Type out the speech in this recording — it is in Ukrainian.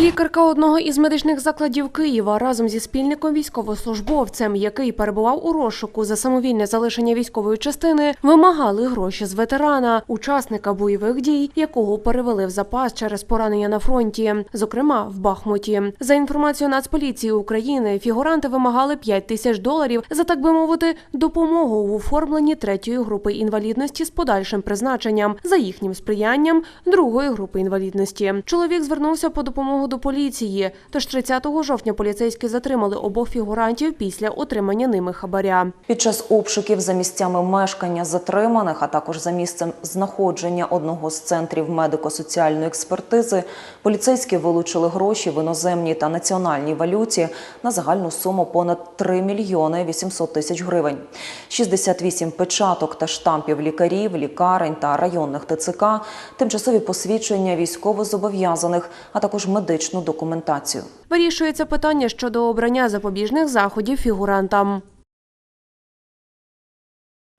Лікарка одного із медичних закладів Києва разом зі спільником військовослужбовцем, який перебував у розшуку за самовільне залишення військової частини, вимагали гроші з ветерана, учасника бойових дій, якого перевели в запас через поранення на фронті, зокрема в Бахмуті. За інформацією Нацполіції України, фігуранти вимагали 5 тисяч доларів за так би мовити допомогу в оформленні третьої групи інвалідності з подальшим призначенням за їхнім сприянням другої групи інвалідності. Чоловік звернувся по допомогу до поліції. Тож 30 жовтня поліцейські затримали обох фігурантів після отримання ними хабаря. Під час обшуків за місцями мешкання затриманих, а також за місцем знаходження одного з центрів медико-соціальної експертизи, поліцейські вилучили гроші в іноземній та національній валюті на загальну суму понад 3 мільйони 800 тисяч гривень. 68 печаток та штампів лікарів, лікарень та районних ТЦК, тимчасові посвідчення військовозобов'язаних, а також медичну документацію. Вирішується питання щодо обрання запобіжних заходів фігурантам.